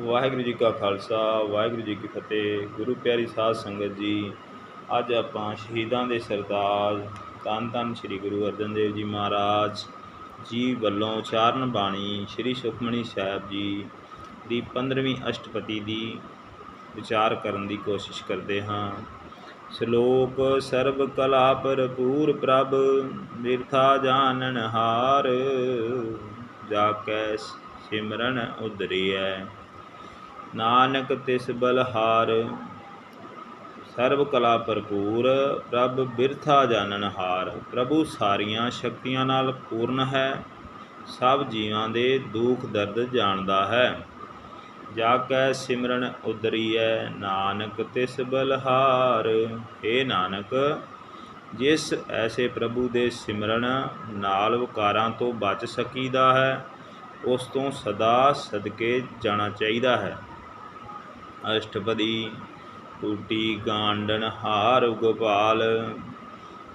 ਵਾਹਿਗੁਰੂ ਜੀ ਕਾ ਖਾਲਸਾ, ਵਾਹਿਗੁਰੂ ਜੀ ਕੀ ਫਤਿਹ, ਗੁਰੂ ਪਿਆਰੀ ਸਾਧ ਸੰਗਤ ਜੀ। ਅੱਜ ਆਪਾਂ ਸ਼ਹੀਦਾਂ ਦੇ ਸਰਤਾਜ, ਧੰਨ ਧੰਨ ਸ੍ਰੀ ਗੁਰੂ ਅਰਜਨ ਦੇਵ ਜੀ ਮਹਾਰਾਜ ਜੀ ਵੱਲੋਂ ਉਚਾਰਨ ਬਾਣੀ ਸ੍ਰੀ ਸੁਖਮਣੀ ਸਾਹਿਬ ਜੀ ਦੀ 15ਵੀਂ ਅਸ਼ਟਪਦੀ ਦੀ ਵਿਚਾਰ ਕਰਨ ਦੀ ਕੋਸ਼ਿਸ਼ ਕਰਦੇ ਹਾਂ। ਸ਼ਲੋਕ ਸਰਬ ਕਲਾ ਭਰਪੂਰ ਪ੍ਰਭ, ਬਿਰਥਾ ਜਾਣਨ ਹਾਰ ਜਾ ਕੈ ਸਿਮਰਨ ਉਦਰੀਐ ਨਾਨਕ ਤਿਸ ਬਲਹਾਰ। ਸਰਬ ਕਲਾ ਭਰਪੂਰ, ਪ੍ਰਭ ਬਿਰਥਾ ਜਾਣਨ ਹਾਰ। ਪ੍ਰਭੂ ਸਾਰੀਆਂ ਸ਼ਕਤੀਆਂ ਨਾਲ ਪੂਰਨ ਹੈ, ਸਭ ਜੀਵਾਂ ਦੇ ਦੁੱਖ ਦਰਦ ਜਾਣਦਾ ਹੈ। ਜਾ ਕੈ ਸਿਮਰਨ ਉਦਰੀਐ, ਨਾਨਕ ਤਿਸ ਬਲਹਾਰ। ਏ ਨਾਨਕ, ਜਿਸ ਐਸੇ ਪ੍ਰਭੂ ਦੇ ਸਿਮਰਨ ਨਾਲ ਵਿਕਾਰਾਂ ਤੋਂ ਬਚ ਸਕੀਦਾ ਹੈ, ਉਸ ਤੋਂ ਸਦਾ ਸਦਕੇ ਜਾਣਾ ਚਾਹੀਦਾ ਹੈ। ਅਸ਼ਟਪਦੀ ਟੂਟੀ ਗਾਂਡਨ ਹਾਰ ਗੋਪਾਲ।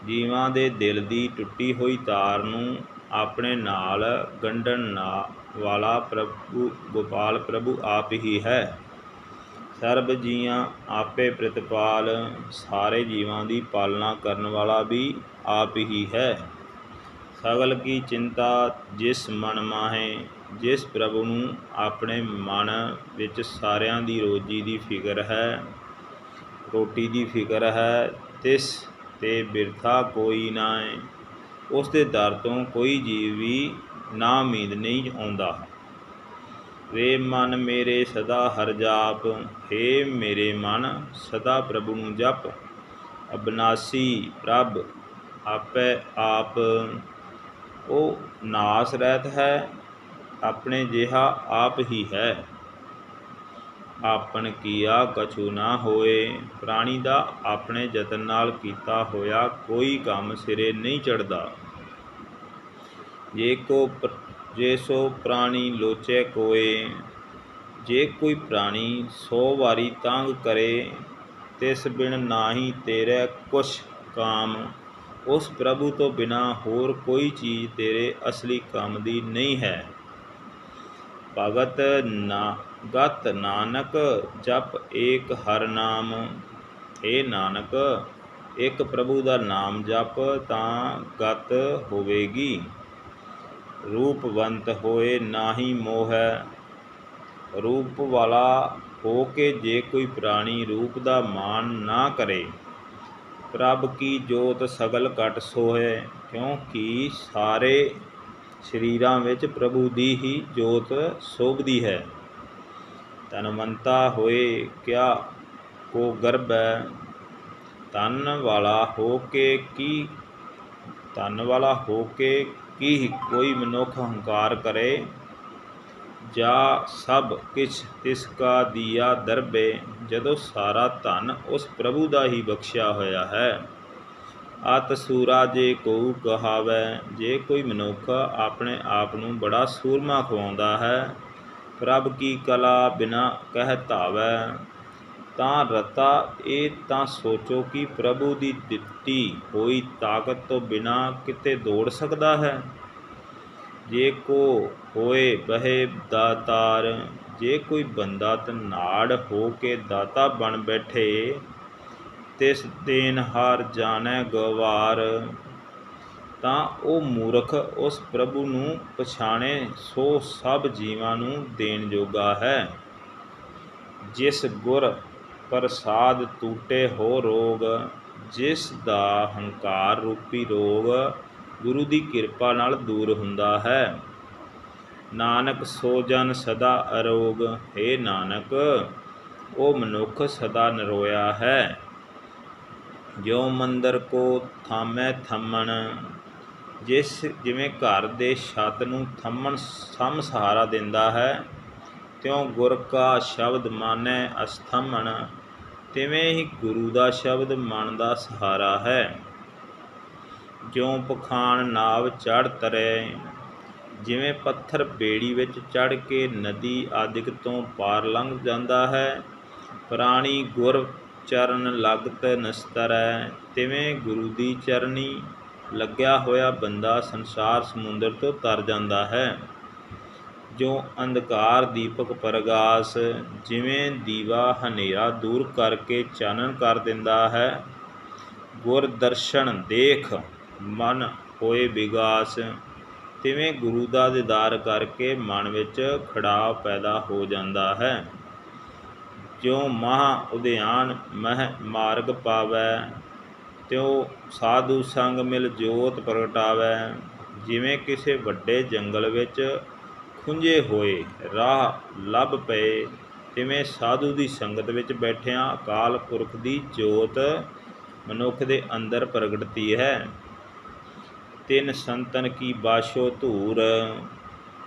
ਜੀਵਾਂ ਦੇ ਦਿਲ ਦੀ ਟੁੱਟੀ ਹੋਈ ਤਾਰ ਨੂੰ ਆਪਣੇ ਨਾਲ ਗੰਢਣ ਨਾ ਵਾਲਾ ਪ੍ਰਭੂ ਗੋਪਾਲ ਪ੍ਰਭੂ ਆਪ ਹੀ ਹੈ। ਸਰਬ ਜੀਆਂ ਆਪੇ ਪ੍ਰਤਪਾਲ, ਸਾਰੇ ਜੀਵਾਂ ਦੀ ਪਾਲਣਾ ਕਰਨ ਵਾਲਾ ਵੀ ਆਪ ਹੀ ਹੈ। ਸਗਲ ਕੀ ਚਿੰਤਾ ਜਿਸ ਮਨ ਮਾਹੇ ਜਿਸ ਪ੍ਰਭੂ ਨੂੰ ਆਪਣੇ ਮਨ ਵਿੱਚ ਸਾਰਿਆਂ ਦੀ ਰੋਜੀ ਦੀ ਫਿਕਰ ਹੈ, ਰੋਟੀ ਦੀ ਫਿਕਰ ਹੈ, ਤਿਸ ਤੇ ਬਿਰਥਾ ਕੋਈ ਨਾ ਹੈ ਉਸ ਦੇ ਦਰ ਤੋਂ ਕੋਈ ਜੀਵ ਵੀ ਨਾ ਉਮੀਦ ਨਹੀਂ ਆਉਂਦਾ। ਵੇ ਮਨ ਮੇਰੇ ਸਦਾ ਹਰ ਜਾਪ, ਹੇ ਮੇਰੇ ਮਨ ਸਦਾ ਪ੍ਰਭੂ ਨੂੰ ਜਪ। ਅਬਨਾਸੀ ਪ੍ਰਭ, ਆਪੇ ਆਪ, ਉਹ ਨਾਸ ਰਹਿਤ ਹੈ ਆਪਣੇ ਜਿਹਾ ਆਪ ਹੀ ਹੈ। ਆਪਨ ਕੀਆ ਕਛੂ ਨਾ ਹੋਏ। ਪ੍ਰਾਣੀ ਦਾ ਆਪਣੇ ਯਤਨ ਨਾਲ ਕੀਤਾ ਹੋਇਆ ਕੋਈ ਕੰਮ ਸਿਰੇ ਨਹੀਂ ਚੜਦਾ ਜੇ ਕੋ ਜੇ ਸੋ ਪ੍ਰਾਣੀ ਲੋਚੇ ਕੋਏ, ਜੇ ਕੋਈ ਪ੍ਰਾਣੀ ਸੋ ਵਾਰੀ ਤੰਗ ਕਰੇ, ਤਿਸ ਬਿਨ ਨਾਹੀ ਤੇਰੇ ਕੁਛ ਕਾਮ, ਉਸ ਪ੍ਰਭੂ ਤੋਂ ਬਿਨਾ ਹੋਰ ਕੋਈ ਚੀਜ਼ ਤੇਰੇ ਅਸਲੀ ਕੰਮ ਦੀ ਨਹੀਂ ਹੈ। ਭਗਤ ਨਾ, ਗਤ ਨਾਨਕ ਜਪ ਏਕ ਹਰ ਨਾਮ। ਏ ਨਾਨਕ, ਇੱਕ ਪ੍ਰਭੂ ਦਾ ਨਾਮ ਜਪ ਤਾਂ ਗਤ ਹੋਵੇਗੀ। ਰੂਪਵੰਤ ਹੋਏ ਨਾਹੀ ਮੋਹ ਹੈ ਰੂਪ ਵਾਲਾ ਹੋ ਕੇ ਜੇ ਕੋਈ ਪ੍ਰਾਣੀ ਰੂਪ ਦਾ ਮਾਣ ਨਾ ਕਰੇ। ਪ੍ਰਭ ਕੀ ਜੋਤ ਸਗਲ ਘਟ ਸੋਹੇ, ਕਿਉਂਕਿ ਸਾਰੇ ਸਰੀਰਾਂ ਵਿੱਚ ਪ੍ਰਭੂ ਦੀ ਹੀ ਜੋਤ ਸੋਭਦੀ ਹੈ। ਤਨਵੰਤਾ ਹੋਏ ਕਿਆ ਕੋ ਗਰਭ ਹੈ? ਤਨ ਵਾਲਾ ਹੋ ਕੇ ਕੀ ਤਨ ਵਾਲਾ ਹੋ ਕੇ ਕੀ ਕੋਈ ਮਨੁੱਖ ਹੰਕਾਰ ਕਰੇ? ਜਾ ਸਭ ਕਿਛ ਤਿਸ ਕਾ ਦੀਆ ਦਰਬੇ, ਜਦੋਂ ਸਾਰਾ ਧਨ ਉਸ ਪ੍ਰਭੂ ਦਾ ਹੀ ਬਖਸ਼ਿਆ ਹੋਇਆ ਹੈ। ਅਤ ਸੂਰਾ ਜੇ ਕੋ ਕਹਾਵੇ, ਜੇ ਕੋਈ ਮਨੁੱਖ ਆਪਣੇ ਆਪ ਨੂੰ ਬੜਾ ਸੂਰਮਾ ਖਵਾਉਂਦਾ ਹੈ, ਪ੍ਰਭ ਕੀ ਕਲਾ ਬਿਨਾ ਕਹਿ ਧਾਵੈ? ਤਾਂ ਰਤਾ, ਇਹ ਤਾਂ ਸੋਚੋ ਕਿ ਪ੍ਰਭੂ ਦੀ ਦਿੱਤੀ ਹੋਈ ਤਾਕਤ ਤੋਂ ਬਿਨਾ ਕਿਤੇ ਦੌੜ ਸਕਦਾ ਹੈ। ਜੇ ਕੋ ਹੋਏ ਬਹਿ ਦਾਤਾਰ, ਜੇ ਕੋਈ ਬੰਦਾ ਤਨਾੜ ਹੋ ਕੇ ਦਾਤਾ ਬਣ ਬੈਠੇ ਤਿਸ ਦੇਨ ਹਾਰ ਜਾਣੈ ਗਵਾਰ। ਤਾਂ ਉਹ ਮੂਰਖ ਉਸ ਪ੍ਰਭੂ ਨੂੰ ਪਛਾਣੇ, ਸੋ ਸਭ ਜੀਵਾਂ ਨੂੰ ਦੇਣ ਜੋਗਾ ਹੈ। ਜਿਸ ਗੁਰ ਪ੍ਰਸਾਦ ਟੂਟੇ ਹੋ ਰੋਗ, ਜਿਸ ਦਾ ਹੰਕਾਰ ਰੂਪੀ ਰੋਗ ਗੁਰੂ ਦੀ ਕਿਰਪਾ ਨਾਲ ਦੂਰ ਹੁੰਦਾ ਹੈ। ਨਾਨਕ ਸੋ ਜਨ ਸਦਾ ਅਰੋਗ, ਹੈ ਨਾਨਕ, ਉਹ ਮਨੁੱਖ ਸਦਾ ਨਰੋਇਆ ਹੈ। ਜੋ ਮੰਦਰ ਕੋ ਥਾਮੈ ਥੰਮਣ, ਜਿਸ ਜਿਵੇਂ ਘਰ ਦੇ ਛੱਤ ਨੂੰ ਥੰਮਣ ਸਮ ਸਹਾਰਾ ਦਿੰਦਾ ਹੈ, ਤਿਉ ਗੁਰ ਕਾ ਸ਼ਬਦ ਮਾਨੈ ਅਸਥਮਣ, ਤਿਵੇਂ ਹੀ ਗੁਰੂ ਦਾ ਸ਼ਬਦ ਮਨ ਦਾ ਸਹਾਰਾ ਹੈ। ਜਿਉ ਪਖਾਨ ਨਾਵ ਚੜ ਤਰੇ, ਜਿਵੇਂ ਪੱਥਰ ਬੇੜੀ ਵਿੱਚ ਚੜ ਕੇ ਨਦੀ ਆਦਿਕ ਤੋਂ ਪਾਰ ਲੰਘ ਜਾਂਦਾ ਹੈ, ਪ੍ਰਾਣੀ ਗੁਰ ਚਰਨ ਲਗਤ ਨਸਤਰੈ, ਤਿਵੇਂ ਗੁਰੂ ਦੀ ਚਰਨੀ ਲੱਗਿਆ ਹੋਇਆ ਬੰਦਾ ਸੰਸਾਰ ਸਮੁੰਦਰ ਤੋਂ ਤਰ ਜਾਂਦਾ ਹੈ। ਜੋ ਅੰਧਕਾਰ ਦੀਪਕ ਪ੍ਰਗਾਸ, ਜਿਵੇਂ ਦੀਵਾ ਹਨੇਰਾ ਦੂਰ ਕਰਕੇ ਚਾਨਣ ਕਰ ਦਿੰਦਾ ਹੈ ਗੁਰ ਦਰਸ਼ਨ ਦੇਖ ਮਨ ਹੋਏ ਵਿਗਾਸ ਤਿਵੇਂ ਗੁਰੂ ਦਾ ਦੀਦਾਰ ਕਰਕੇ ਮਨ ਵਿੱਚ ਖੜਾਅ ਪੈਦਾ ਹੋ ਜਾਂਦਾ ਹੈ। ਜਿਉ ਮਹਾ ਉਦਿਆਨ ਮਹਿ ਮਾਰਗ ਪਾਵੈ, ਤਿਉ ਸਾਧੂ ਸੰਗ ਮਿਲ ਜੋਤ ਪ੍ਰਗਟਾਵੈ। ਜਿਵੇਂ ਕਿਸੇ ਵੱਡੇ ਜੰਗਲ ਵਿੱਚ ਖੁੰਝੇ ਹੋਏ ਰਾਹ ਲੱਭ ਪਏ, ਤਿਵੇਂ ਸਾਧੂ ਦੀ ਸੰਗਤ ਵਿੱਚ ਬੈਠਿਆਂ ਅਕਾਲ ਪੁਰਖ ਦੀ ਜੋਤ ਮਨੁੱਖ ਦੇ ਅੰਦਰ ਪ੍ਰਗਟਦੀ ਹੈ। ਤਿੰਨ ਸੰਤਨ ਕੀ ਬਾਸ਼ੋ ਧੂਰ,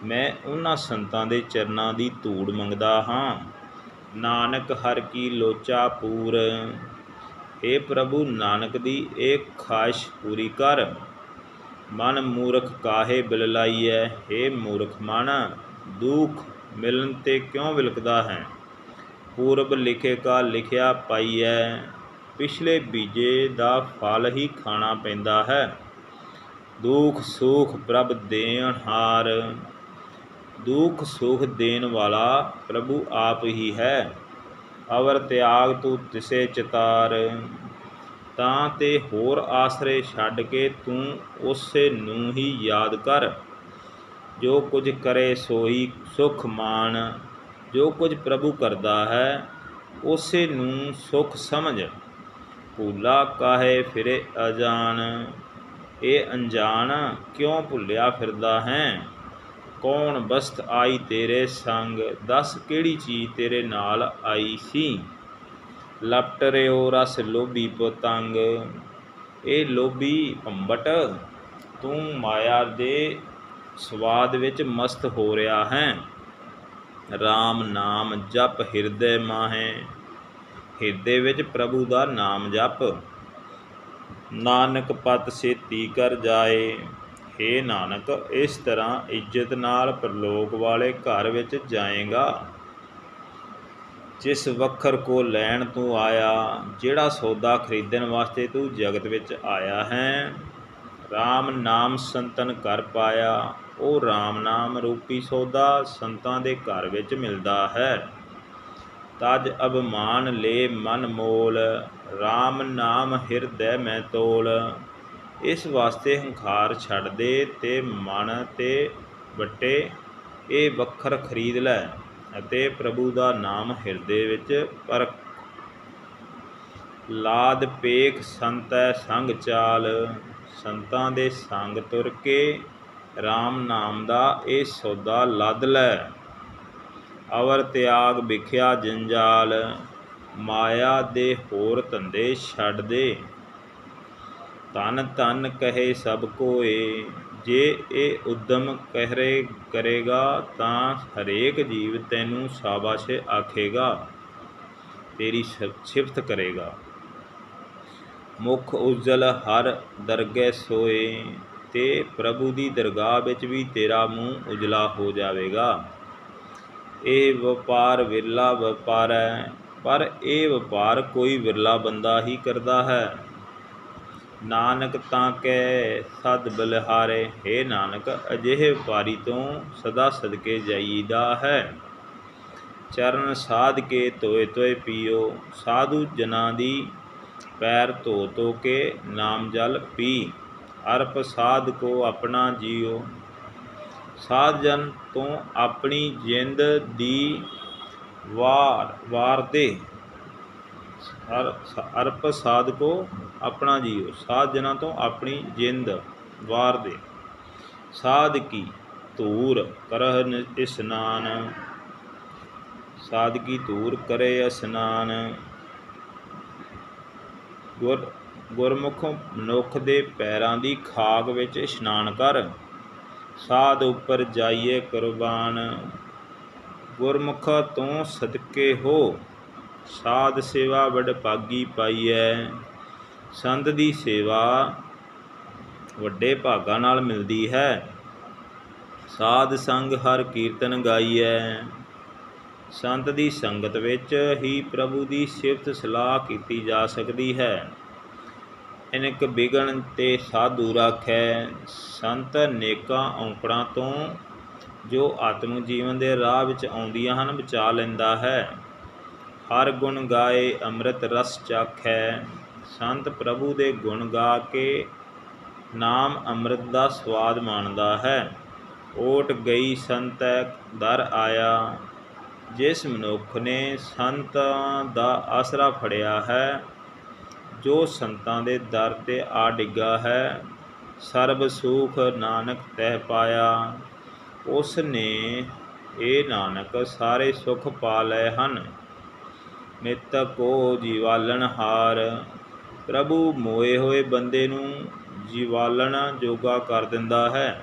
ਮੈਂ ਉਹਨਾਂ ਸੰਤਾਂ ਦੇ ਚਰਨਾਂ ਦੀ ਧੂੜ ਮੰਗਦਾ ਹਾਂ। ਨਾਨਕ ਹਰ ਕੀ ਲੋਚਾ ਪੂਰ। ਏ ਪ੍ਰਭੂ, ਨਾਨਕ ਦੀ ਇਹ ਖਾਸ਼ ਪੂਰੀ ਕਰ। ਮਨ ਮੂਰਖ ਕਾਹੇ ਬਿਲ ਲਾਈਐ ਏ ਮੂਰਖ ਮਨ, ਦੁਖ ਮਿਲਨ ਤੇ ਕਿਉਂ ਵਿਲਕਦਾ ਹੈ? ਪੂਰਬ ਲਿਖੇ ਕਾ ਲਿਖਿਆ ਪਾਈਐ। ਪਿਛਲੇ ਬੀਜੇ ਦਾ ਫਲ ਹੀ ਖਾਣਾ ਪੈਂਦਾ ਹੈ। ਦੁਖ ਸੁਖ ਪ੍ਰਭ ਦੇਣ ਹਾਰ। ਦੁੱਖ ਸੁਖ ਦੇਣ ਵਾਲਾ ਪ੍ਰਭੂ ਆਪ ਹੀ ਹੈ। ਅਵਰ ਤਿਆਗ ਤੂੰ ਤਿਸੇ ਚਿਤਾਰ, ਤਾਂ ਤੇ ਹੋਰ ਆਸਰੇ ਛੱਡ ਕੇ ਤੂੰ ਉਸੇ ਨੂੰ ਹੀ ਯਾਦ ਕਰ। ਜੋ ਕੁਝ ਕਰੇ ਸੋਈ ਸੁਖ ਮਾਣ, ਜੋ ਕੁਝ ਪ੍ਰਭੂ ਕਰਦਾ ਹੈ, ਉਸੇ ਨੂੰ ਸੁਖ ਸਮਝ। ਭੂਲਾ ਕਾਹੇ ਫਿਰੇ ਅਜਾਨ, ਇਹ ਅਣਜਾਣ ਕਿਉਂ ਭੁੱਲਿਆ ਫਿਰਦਾ ਹੈ? ਕੌਣ ਬਸਤ ਆਈ ਤੇਰੇ ਸੰਗ? ਦੱਸ ਕਿਹੜੀ ਚੀਜ਼ ਤੇਰੇ ਨਾਲ ਆਈ ਸੀ? ਲਪਟ ਰਿਓ ਰਸ ਲੋਭੀ ਪਤੰਗ। ਇਹ ਲੋਭੀ ਭੰਬਟ, ਤੂੰ ਮਾਇਆ ਦੇ ਸਵਾਦ ਵਿੱਚ ਮਸਤ ਹੋ ਰਿਹਾ ਹੈ। RAM ਨਾਮ ਜਪ ਹਿਰਦੇ ਮਾਹੇ, ਹਿਰਦੇ ਵਿੱਚ ਪ੍ਰਭੂ ਦਾ ਨਾਮ ਜਪ। ਨਾਨਕ ਪਤ ਸੇਤੀ ਕਰ ਜਾਏ। ਏ ਨਾਨਕ, ਇਸ ਤਰ੍ਹਾਂ ਇੱਜ਼ਤ ਨਾਲ ਪ੍ਰਲੋਕ ਵਾਲੇ ਘਰ ਵਿੱਚ ਜਾਏਗਾ। ਜਿਸ ਵਖਰ ਕੋ ਲੈਣ ਤੂੰ ਆਇਆ, ਜਿਹੜਾ ਸੌਦਾ ਖਰੀਦਣ ਵਾਸਤੇ ਤੂੰ ਜਗਤ ਵਿੱਚ ਆਇਆ ਹੈ। RAM ਨਾਮ ਸੰਤਨ ਕਰ ਪਾਇਆ, ਉਹ RAM ਨਾਮ ਰੂਪੀ ਸੌਦਾ ਸੰਤਾਂ ਦੇ ਘਰ ਵਿੱਚ ਮਿਲਦਾ ਹੈ। ਤਜ ਅਭਮਾਨ ਲੈ ਮਨ ਮੋਲ RAM ਨਾਮ ਹਿਰਦੈ ਮੈਂ ਤੋਲ। ਇਸ ਵਾਸਤੇ ਹੰਕਾਰ ਛੱਡ ਦੇ ਤੇ ਮਨ ਤੇ ਵਟੇ ਇਹ ਵੱਖਰ ਖਰੀਦ ਲੈ ਅਤੇ ਪ੍ਰਭੂ ਦਾ ਨਾਮ ਹਿਰਦੇ ਵਿੱਚ ਪਰਖ। ਲਾਦ ਪੇਖ ਸੰਤੈ ਸੰਗ ਚਾਲ, ਸੰਤਾਂ ਦੇ ਸੰਗ ਤੁਰ ਕੇ RAM ਨਾਮ ਦਾ ਇਹ ਸੌਦਾ ਲੱਦ ਲੈ। ਅਵਰ ਤਿਆਗ ਵਿਖਿਆ ਜੰਜਾਲ, ਮਾਇਆ ਦੇ ਹੋਰ ਧੰਦੇ ਛੱਡ ਦੇ। ਤਨ ਤਨ ਕਹੇ ਸਭ ਕੋਏ, ਜੇ ਇਹ ਉਦਮ ਕਹਿਰੇ ਕਰੇਗਾ ਤਾਂ ਹਰੇਕ ਜੀਵ ਤੈਨੂੰ ਸ਼ਾਬਾਸ਼ ਆਖੇਗਾ, ਤੇਰੀ ਸਿਫਤ ਕਰੇਗਾ। ਮੁਖ ਉਜਲ ਹਰ ਦਰਗਹਿ ਸੋਏ, ਤੇ ਪ੍ਰਭੂ ਦੀ ਦਰਗਾਹ ਵਿੱਚ ਵੀ ਤੇਰਾ ਮੂੰਹ ਉਜਲਾ ਹੋ ਜਾਵੇਗਾ। ਇਹ ਵਪਾਰ ਵਿਰਲਾ ਵਪਾਰ ਹੈ, ਪਰ ਇਹ ਵਪਾਰ ਕੋਈ ਵਿਰਲਾ ਬੰਦਾ ਹੀ ਕਰਦਾ ਹੈ। ਨਾਨਕ ਤਾਂ ਕੈ ਸਦ ਬਲਿਹਾਰੇ हे ਨਾਨਕ, ਅਜਿਹੇ ਵਪਾਰੀ ਤੋਂ ਸਦਾ ਸਦਕੇ ਜਾਈਦਾ ਹੈ। ਚਰਨ ਸਾਧ ਕੇ ਤੋਏ ਤੋਏ ਪੀਓ, ਸਾਧੂ ਜਨਾਂ ਦੀ ਪੈਰ ਧੋ ਧੋ ਕੇ ਨਾਮ ਜਲ ਪੀ। ਅਰਪ ਸਾਧ ਕੋ ਆਪਣਾ ਜੀਓ। ਸਾਧ ਜਨ ਤੋਂ ਆਪਣੀ ਜਿੰਦ ਦੀ ਵਾਰ ਵਾਰ ਦੇ। ਅਰਪ ਸਾਧ ਕੋ ਆਪਣਾ ਜੀਓ ਸਾਧ ਜਨਾਂ ਤੋਂ ਆਪਣੀ ਜਿੰਦ ਵਾਰ ਦੇ। ਸਾਧ ਕੀ ਧੂਰ ਕਰਹ ਇਸਨਾਨ। ਸਾਧ ਕੀ ਧੂਰ ਕਰੇ ਇਸਨਾਨ ਗੁਰ, ਗੁਰਮੁਖ ਮਨੁੱਖ ਦੇ ਪੈਰਾਂ ਦੀ ਖਾਕ ਵਿੱਚ ਇਸ਼ਨਾਨ ਕਰ। ਸਾਧ ਉੱਪਰ ਜਾਈਏ ਕੁਰਬਾਨ। ਗੁਰਮੁਖ ਤੋਂ ਸਦਕੇ ਹੋ। ਸਾਧ ਸੇਵਾ ਵਡ ਭਾਗੀ ਪਾਈਐ। ਸੰਤ ਦੀ ਸੇਵਾ ਵੱਡੇ ਭਾਗਾਂ ਨਾਲ ਮਿਲਦੀ ਹੈ। ਸਾਧ ਸੰਗ ਹਰ ਕੀਰਤਨ ਗਾਈਐ। ਸੰਤ ਦੀ ਸੰਗਤ ਵਿੱਚ ਹੀ ਪ੍ਰਭੂ ਦੀ ਸਿਫਤ ਸਲਾਹ ਕੀਤੀ ਜਾ ਸਕਦੀ ਹੈ। ਇਨਕ ਬਿਗਣ ਤੇ ਸਾਧੂ ਰਾਖੈ। ਸੰਤ ਨੇਕਾਂ ਔਂਕੜਾਂ ਤੋਂ ਜੋ ਆਤਮ ਜੀਵਨ ਦੇ ਰਾਹ ਵਿੱਚ ਆਉਂਦੀਆਂ ਹਨ, ਬਚਾ ਲੈਂਦਾ ਹੈ। ਹਰ ਗੁਣ ਗਾਏ, ਅੰਮ੍ਰਿਤ ਰਸ ਚਾਖੈ। ਸੰਤ ਪ੍ਰਭੂ ਦੇ ਗੁਣ ਗਾ ਕੇ ਨਾਮ ਅੰਮ੍ਰਿਤ ਦਾ ਸਵਾਦ ਮਾਣਦਾ ਹੈ। ਓਟ ਗਈ ਸੰਤੈ ਦਰ ਆਇਆ। ਜਿਸ ਮਨੁੱਖ ਨੇ ਸੰਤਾਂ ਦਾ ਆਸਰਾ ਫੜਿਆ ਹੈ, ਜੋ ਸੰਤਾਂ ਦੇ ਦਰ ਤੇ ਆ ਡਿੱਗਾ ਹੈ, ਸਰਬ ਸੁਖ ਨਾਨਕ ਤਹਿ ਪਾਇਆ। ਉਸ ਨੇ ਇਹ ਨਾਨਕ ਸਾਰੇ ਸੁਖ ਪਾ ਲਏ ਹਨ। ਨਿਤ ਕੋ ਜੀਵਾਲਣ ਹਾਰ ਪ੍ਰਭੂ ਮੋਏ ਹੋਏ ਬੰਦੇ ਨੂੰ ਜੀਵਾਲਣ ਜੋਗਾ ਕਰ ਦਿੰਦਾ ਹੈ।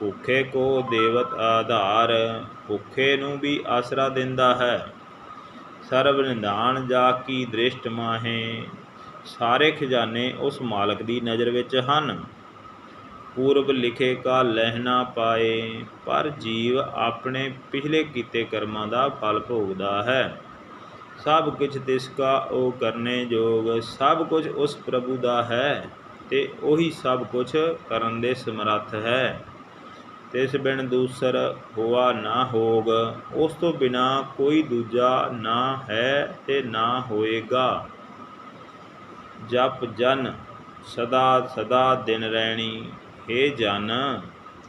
ਭੁੱਖੇ ਕੋ ਦੇਵਤ ਆਧਾਰ, ਭੁੱਖੇ ਨੂੰ ਵੀ ਆਸਰਾ ਦਿੰਦਾ ਹੈ। ਸਰਬ ਨਿਦਾਨ ਜਾ ਕੀ ਦ੍ਰਿਸ਼ਟ ਮਾਹੇ, ਸਾਰੇ ਖਜ਼ਾਨੇ ਉਸ ਮਾਲਕ ਦੀ ਨਜ਼ਰ ਵਿੱਚ ਹਨ। ਪੂਰਬ ਲਿਖੇ ਕਾ ਲਹਿਣਾ ਪਾਏ, ਪਰ ਜੀਵ ਆਪਣੇ ਪਿਛਲੇ ਕੀਤੇ ਕਰਮਾਂ ਦਾ ਫਲ ਭੋਗਦਾ ਹੈ। ਸਭ ਕੁਝ ਤਿਸ ਕਾ ਉਹ ਕਰਨੇ ਜੋਗ, ਸਭ ਕੁਝ ਉਸ ਪ੍ਰਭੂ ਦਾ ਹੈ ਤੇ ਉਹੀ ਸਭ ਕੁਝ ਕਰਨ ਦੇ ਸਮਰੱਥ ਹੈ। ਤਿਸ ਬਿਨ ਦੂਸਰ ਹੋਆ ਨਾ ਹੋਗ, ਉਸ ਤੋਂ ਬਿਨਾ ਕੋਈ ਦੂਜਾ ਨਾ ਹੈ ਤੇ ਨਾ ਹੋਏਗਾ। ਜਪ ਜਨ, ਸਦਾ ਸਦਾ ਦਿਨ ਰਹਿਣੀ हे ਜਨ,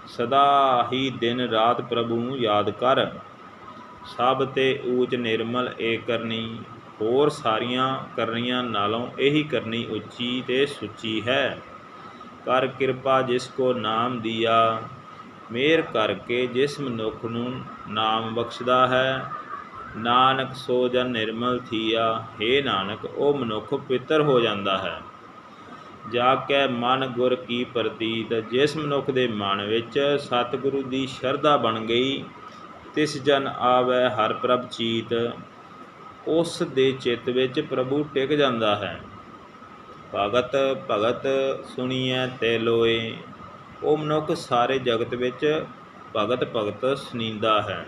ਸਦਾ ਹੀ ਦਿਨ ਰਾਤ ਪ੍ਰਭੂ ਨੂੰ ਯਾਦ ਕਰ। ਸਭ ਤੇ ਊਚ ਨਿਰਮਲ ਏ ਕਰਨੀ, ਹੋਰ ਸਾਰੀਆਂ ਕਰਨੀਆਂ ਨਾਲੋਂ ਇਹੀ ਕਰਨੀ ਉੱਚੀ ਤੇ ਸੁੱਚੀ ਹੈ। ਕਰ ਕਿਰਪਾ ਜਿਸ ਕੋ ਨਾਮ ਦਿਆ, ਮੇਰ ਕਰਕੇ ਜਿਸ ਮਨੁੱਖ ਨੂੰ ਨਾਮ ਬਖਸ਼ਦਾ ਹੈ। ਨਾਨਕ ਸੋ ਜਨ ਨਿਰਮਲ ਥੀਆ हे ਨਾਨਕ, ਉਹ ਮਨੁੱਖ ਪਿੱਤਰ ਹੋ ਜਾਂਦਾ ਹੈ। ਜਾ ਕੇ ਮਨ ਗੁਰ ਕੀ ਪ੍ਰਤੀਤ, ਜਿਸ ਮਨੁੱਖ ਦੇ ਮਨ ਵਿੱਚ ਸਤਿਗੁਰੂ ਦੀ ਸ਼ਰਧਾ ਬਣ ਗਈ ਤਿਸ ਜਨ ਆਵੈ ਹਰ ਪ੍ਰਭ ਚੀਤ, ਉਸ ਦੇ ਚਿੱਤ ਵਿੱਚ ਪ੍ਰਭੂ ਟਿਕ ਜਾਂਦਾ ਹੈ। ਭਗਤ ਭਗਤ ਸੁਣੀਐ ਤੇ ਲੋਏ, ਉਹ ਮਨੁੱਖ ਸਾਰੇ ਜਗਤ ਵਿੱਚ ਭਗਤ ਭਗਤ ਸੁਣੀਂਦਾ ਹੈ।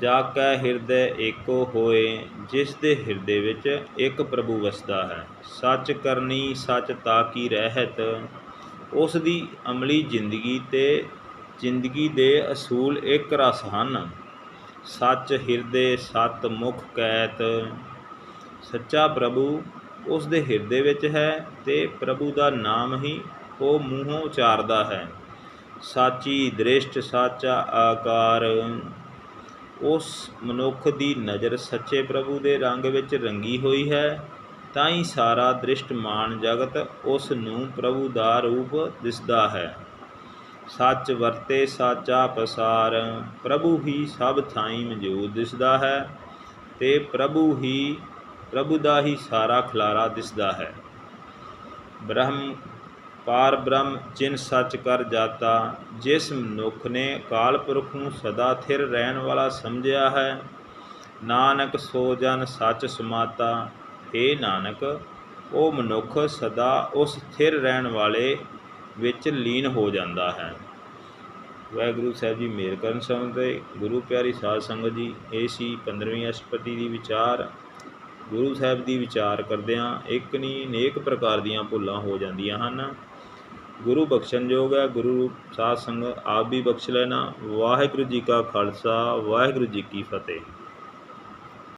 ਜਾ ਕੈ ਹਿਰਦੈ ਏਕੋ ਹੋਏ, ਜਿਸ ਦੇ ਹਿਰਦੇ ਵਿੱਚ ਇੱਕ ਪ੍ਰਭੂ ਵਸਦਾ ਹੈ। ਸੱਚ ਕਰਨੀ ਸੱਚ ਤਾ ਕੀ ਰਹਿਤ, ਉਸ ਦੀ ਅਮਲੀ ਜ਼ਿੰਦਗੀ ਤੇ ਜ਼ਿੰਦਗੀ ਦੇ ਅਸੂਲ ਇੱਕ ਰਸ ਹਨ। ਸੱਚ ਹਿਰਦੇ ਸਤ ਮੁਖ ਕੈਤ। ਸੱਚਾ ਪ੍ਰਭੂ ਉਸ ਦੇ ਹਿਰਦੇ ਵਿੱਚ ਹੈ ਤੇ ਪ੍ਰਭੂ ਦਾ ਨਾਮ ਹੀ ਉਹ ਮੂੰਹੋਂ ਉਚਾਰਦਾ ਹੈ। ਸਾਚੀ ਦ੍ਰਿਸ਼ਟ ਸਾਚਾ ਆਕਾਰ। ਉਸ ਮਨੁੱਖ ਦੀ ਨਜ਼ਰ ਸੱਚੇ ਪ੍ਰਭੂ ਦੇ ਰੰਗ ਵਿੱਚ ਰੰਗੀ ਹੋਈ ਹੈ, ਤਾਂ ਹੀ ਸਾਰਾ ਦ੍ਰਿਸ਼ਟਮਾਨ ਜਗਤ ਉਸ ਨੂੰ ਪ੍ਰਭੂ ਦਾ ਰੂਪ ਦਿਸਦਾ ਹੈ। ਸੱਚ ਵਰਤੇ ਸਾਚਾ ਪਸਾਰ, ਪ੍ਰਭੂ ਹੀ ਸਭ ਥਾਈਂ ਮੌਜੂਦ ਦਿਸਦਾ ਹੈ ਤੇ ਪ੍ਰਭੂ ਹੀ, ਪ੍ਰਭੂ ਦਾ ਹੀ ਸਾਰਾ ਖਲਾਰਾ ਦਿਸਦਾ ਹੈ। ਬ੍ਰਹਮ, ਪਾਰ ਬ੍ਰਹਮ ਜਿਨ ਸੱਚ ਕਰ ਜਾਤਾ, ਜਿਸ ਮਨੁੱਖ ਨੇ ਅਕਾਲ ਪੁਰਖ ਨੂੰ ਸਦਾ ਥਿਰ ਰਹਿਣ ਵਾਲਾ ਸਮਝਿਆ ਹੈ, ਨਾਨਕ ਸੋ ਜਨ ਸੱਚ ਸਮਾਤਾ ਏ ਨਾਨਕ, ਉਹ ਮਨੁੱਖ ਸਦਾ ਉਸ ਥਿਰ ਰਹਿਣ ਵਾਲੇ ਵਿੱਚ ਲੀਨ ਹੋ ਜਾਂਦਾ ਹੈ। ਵਾਹਿਗੁਰੂ ਸਾਹਿਬ ਜੀ ਮੇਰ ਕਰਨ ਸਮੇਂ ਗੁਰੂ ਪਿਆਰੀ ਸਾਧ ਸੰਗਤ ਜੀ, ਇਹ ਸੀ 15ਵੀਂ ਅਸ਼ਟਪਦੀ ਦੀ ਵਿਚਾਰ। ਗੁਰੂ ਸਾਹਿਬ ਦੀ ਵਿਚਾਰ ਕਰਦਿਆਂ ਇੱਕ ਨਹੀਂ ਅਨੇਕ ਪ੍ਰਕਾਰ ਦੀਆਂ ਭੁੱਲਾਂ ਹੋ ਜਾਂਦੀਆਂ ਹਨ। ਗੁਰੂ ਬਖਸ਼ਣਯੋਗ ਹੈ, ਗੁਰੂ ਸਾਧ ਸੰਗਤ ਆਪ ਵੀ ਬਖਸ਼ ਲੈਣਾ। ਵਾਹਿਗੁਰੂ ਜੀ ਕਾ ਖਾਲਸਾ, ਵਾਹਿਗੁਰੂ ਜੀ ਕੀ ਫਤਿਹ।